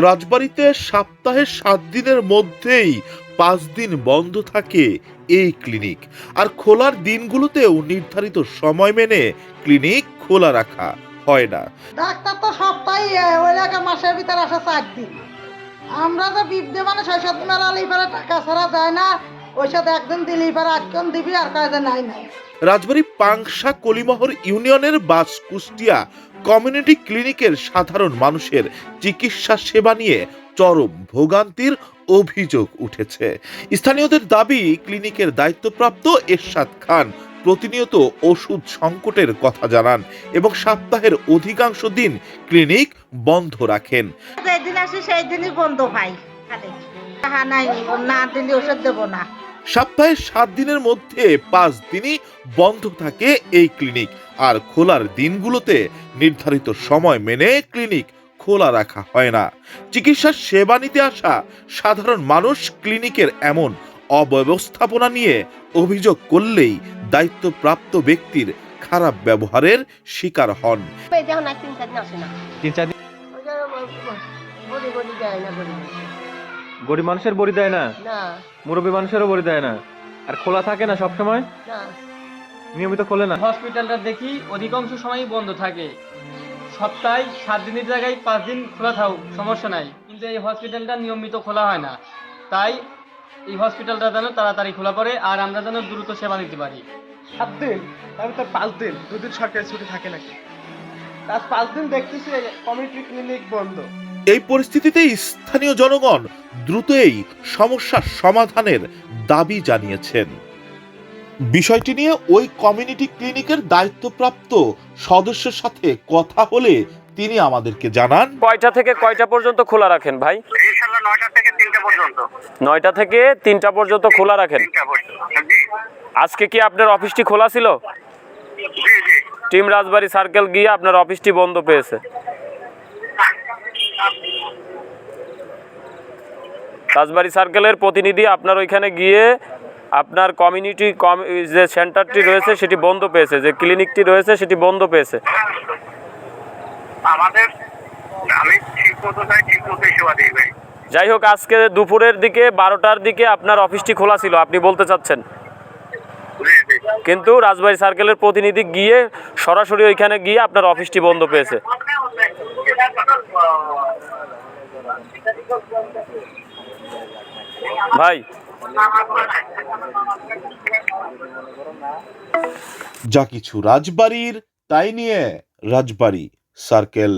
রাজবাড়িতে সপ্তাহে সাত দিনের মধ্যেই পাঁচ দিন বন্ধ থাকে এই ক্লিনিক আর খোলার দিনগুলোতেও নির্ধারিত সময় মেনে ক্লিনিক খোলা রাখা হয় না। ডাক্তার তো সপ্তাহে ওই এলাকা মাসের ভিতরে আসে চার দিন। আমরা তো বিপদে মানে শৈশব মেলা লিপারে টাকা ছাড়া যায় না ওই সাথে একদিন দিলি পারে আটজন দিবি আর কাজে নাই নাই। রাজবাড়ী পাংশা কলিমহর ইউনিয়নের বাস কুষ্টিয়া কমিউনিটি ক্লিনিকের সাধারণ মানুষের চিকিৎসা সেবা নিয়ে চরম ভোগান্তির অভিযোগ উঠেছে। স্থানীয়দের দাবি ক্লিনিকের দায়িত্বপ্রাপ্ত এরশাদ খান প্রতিনিয়ত ওষুধ সংকটের কথা জানান এবং সপ্তাহের অধিকাংশ দিন ক্লিনিক বন্ধ রাখেন। যেদিন আসি সেই দিনই বন্ধ ভাই খালি। না দিলে ওষুধ দেবো না। সপ্তাহে সাত দিনের মধ্যে পাঁচ দিনই বন্ধ থাকে এই ক্লিনিক। আর খোলার দিনগুলোতে নির্ধারিত সময় মেনে ক্লিনিক খোলা রাখা হয় না। চিকিৎসার সেবা নিতে আসা সাধারণ মানুষ ক্লিনিকের এমন অব্যবস্থাপনা নিয়ে অভিযোগ করলেই দায়িত্বপ্রাপ্ত ব্যক্তির খারাপ ব্যবহারের শিকার হন। তিন চার দিন গরিব মানুষের বড়ি দেয় না? না। মুরব্বী মানুষেরও বড়ি দেয় না? আর খোলা থাকে না সব সময় না। নিয়মিত খোলে না? হসপিটালটা দেখি অধিকাংশ সময়ই বন্ধ থাকে। সপ্তাহে সাত দিনের জায়গায় পাঁচ দিন খোলা থাকুক সমস্যা নাই। কিন্তু এই হসপিটালটা নিয়মিত খোলা হয় না। তাই এই হসপিটালটা যেন তাড়াতাড়ি খোলা পড়ে আর আমরা যেন দ্রুত সেবা নিতে পারি। সাত দিন? তারপর তো পাঁচ দিন। দুদিন সরকারি ছুটি থাকে নাকি? তার পাঁচ দিন দেখতেছি কমিউনিটি ক্লিনিক বন্ধ। এই পরিস্থিতিতে স্থানীয় জনগণ দ্রুত এই সমস্যার সমাধানের দাবি জানিয়েছেন। বিষয়টি নিয়ে ওই কমিউনিটি ক্লিনিকের দায়িত্বপ্রাপ্ত সদস্যের সাথে কথা হলে তিনি আমাদেরকে জানান। কয়টা থেকে কয়টা পর্যন্ত খোলা রাখেন ভাই? নয়টা থেকে তিনটা পর্যন্ত। নয়টা থেকে তিনটা পর্যন্ত খোলা রাখেন? তিনটা পর্যন্ত জি। আজকে কি আপনার অফিসটি খোলা ছিল? জি জি। টিম রাজবাড়ি সার্কেল গিয়ে আপনার অফিসটি বন্ধ পেয়েছে। রাজবাড়ি সার্কেলের প্রতিনিধি আপনার ওইখানে গিয়ে আপনার কমিউনিটি যে সেন্টারটি রয়েছে সেটি বন্ধ পেয়েছে যে ক্লিনিকটি রয়েছে সেটি বন্ধ পেয়েছে। আমাদের আমি ঠিক মতো চাই ঠিক মতো সেবা দিই ভাই যাই হোক আজকে দুপুরের দিকে বারোটার দিকে আপনার অফিসটি খোলা ছিল আপনি বলতে চাচ্ছেন? কিন্তু রাজবাড়ি সার্কেলের প্রতিনিধি গিয়ে সরাসরি ওইখানে গিয়ে আপনার অফিসটি বন্ধ পেয়েছে। ভাই। যা কিছু রাজবাড়ির তাই নিয়ে রাজবাড়ি সার্কেল।